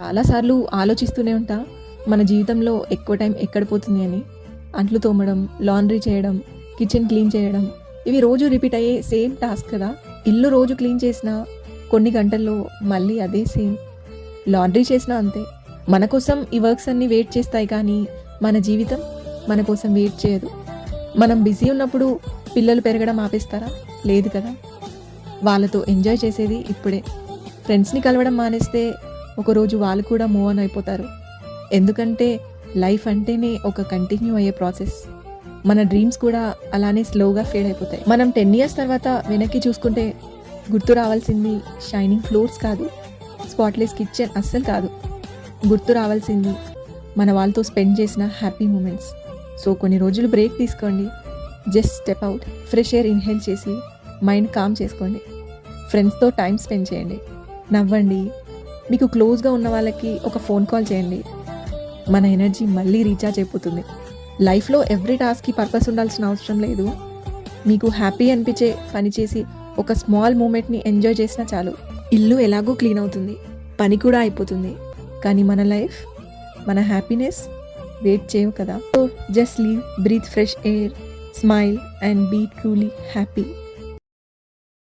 చాలాసార్లు ఆలోచిస్తూనే ఉంటా మన జీవితంలో ఎక్కువ టైం ఎక్కడ పోతుంది అని. అంట్లు తోమడం లాండ్రీ చేయడం కిచెన్ క్లీన్ చేయడం ఇవి రోజు రిపీట్ అయ్యే సేమ్ టాస్క్ కదా. ఇల్లు రోజు క్లీన్ చేసినా కొన్ని గంటల్లో మళ్ళీ అదే సేమ్. లాండ్రీ చేసినా అంతే. మన కోసం ఈ వర్క్స్ అన్నీ వెయిట్ చేస్తాయి కానీ మన జీవితం మన కోసం వెయిట్ చేయదు. మనం బిజీ ఉన్నప్పుడు పిల్లలు పెరగడం ఆపేస్తారా? లేదు కదా. వాళ్ళతో ఎంజాయ్ చేసేది ఇప్పుడే. ఫ్రెండ్స్ని కలవడం మానేస్తే ఒకరోజు వాళ్ళు కూడా మూవ్ ఆన్ అయిపోతారు. ఎందుకంటే లైఫ్ అంటేనే ఒక కంటిన్యూ అయ్యే ప్రాసెస్. మన డ్రీమ్స్ కూడా అలానే స్లోగా ఫేడ్ అయిపోతాయి. మనం టెన్ ఇయర్స్ తర్వాత వెనక్కి చూసుకుంటే గుర్తు రావాల్సింది షైనింగ్ ఫ్లోర్స్ కాదు స్పాట్లెస్ కిచెన్ అస్సలు కాదు. గుర్తు రావాల్సింది మన వాళ్ళతో స్పెండ్ చేసిన హ్యాపీ మూమెంట్స్. సో కొన్ని రోజులు బ్రేక్ తీసుకోండి. Just step out fresh air inhale చేసి మైండ్ కామ్ చేసుకోండి. ఫ్రెండ్స్తో టైం స్పెండ్ చేయండి. నవ్వండి. మీకు క్లోజ్గా ఉన్న వాళ్ళకి ఒక ఫోన్ కాల్ చేయండి. మన ఎనర్జీ మళ్ళీ రీఛార్జ్ అయిపోతుంది. లైఫ్లో ఎవ్రీ టాస్క్కి పర్పస్ ఉండాల్సిన అవసరం లేదు. మీకు హ్యాపీ అనిపించే పని చేసి ఒక స్మాల్ మూమెంట్ని ఎంజాయ్ చేసినా చాలు. ఇల్లు ఎలాగో క్లీన్ అవుతుంది. పని కూడా అయిపోతుంది. కానీ మన లైఫ్ మన హ్యాపీనెస్ వెయిట్ చేయవు కదా. So just leave breathe fresh air smile and be truly happy